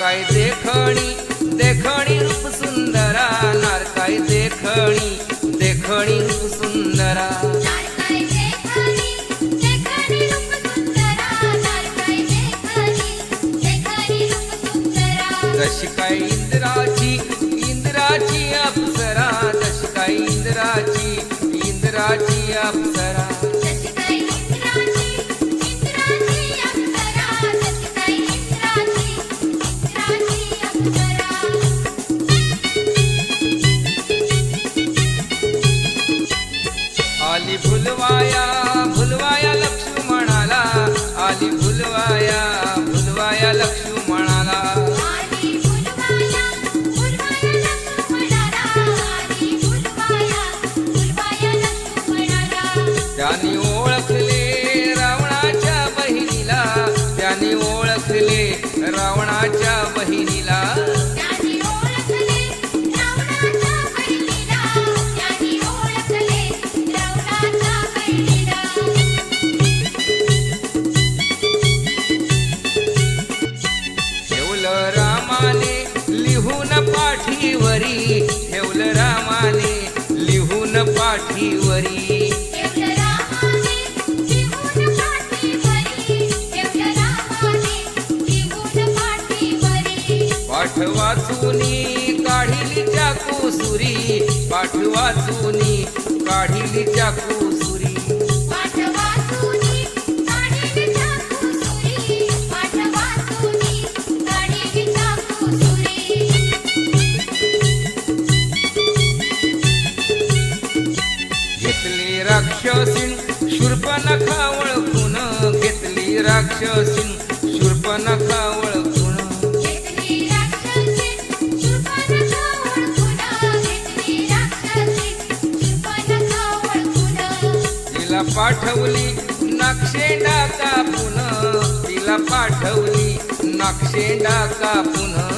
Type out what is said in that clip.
नारकाय देखणी देखणी रूप सुंदरा नारकाय देखणी देखणी रूप सुंदरा. नारकाय देखणी देखणी आली भुलवाया भुलवाया लक्ष्मणाला आली भुलवाया भुलवाया लक्ष्मणाला आली फुलवाया फुलवाया लक्ष्मणाला आली फुलवाया फुलवाया लक्ष्मणाला त्यांनी ओळखले रावणाच्या बहिणीला. त्यांनी ओळखले रावणाच्या बहिणीला. पाठीवरी. पाठ काढिली चाकू सुरी. पाठ वाचुनी काढिली चाकू राक्षसीन. घेतली राक्षसीन. शूर्पनखा ओळखून घेतली राक्षसी शूर्पणखा ओळखून घेतली राक्षसी शूर्पणखा ओळखून तिला पाठवली नागशेंडा कापून तिला पाठवली नागशेंडा कापून